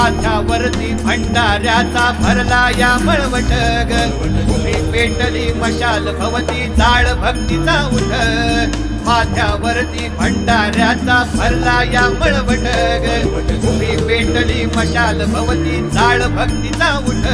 माथ्यावरती भंडाऱ्याचा भरला या मळवट ग. पेटली मशाल भवती जाळ भक्तीचा उठ. माथ्यावरती भंडाऱ्याचा भरला या मळवट ग. पेटली मशाल भवती जाळ भक्तीचा उठ.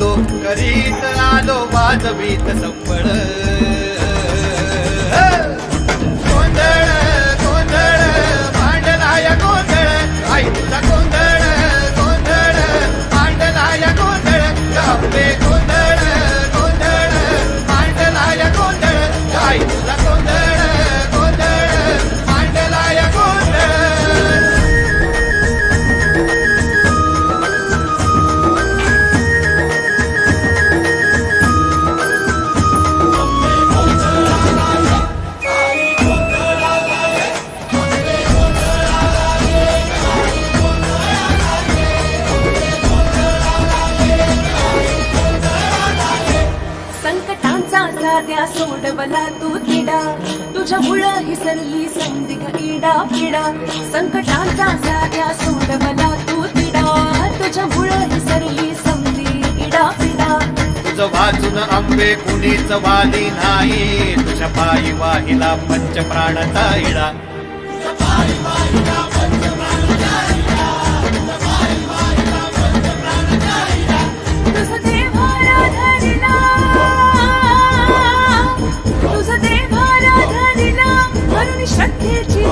दो करीत आलो वाजवीत संबळ त्या सोडवला तू किडा. तुझ्या मुळं हिसरली संधिक इडा पिडा संकटांचा त्या सोडवला तू किडा. तुझ्या मुळं हिसरली संधी इडा पिडा तुझं वाचून आंबे कुणीच वाली नाही. तुझ्या पायी वाहिला पंच प्राणाचा इडा.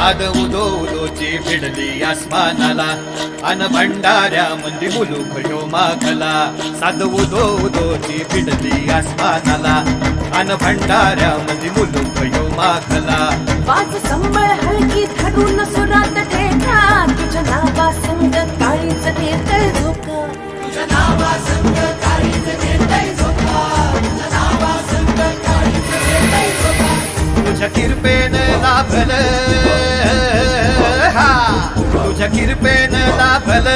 साध उदो उदोची भिडली आसमानाला अन भंडाऱ्या मंदी मुलू भयो मागला साध उदो उदोची भिडली आसमानाला अन भंडाऱ्या मंदी मुलू भयो मागला वाज संबळ हलकी धरून सुरात ठेका तुझ्या नावा संग काळीच नेतळ झोका तुझ्या नावा संग काळीच नेतळ झोका तुझ्या नावा संग काळीच नेतळ झोका तुझ्या किरपे कृपेन लाभल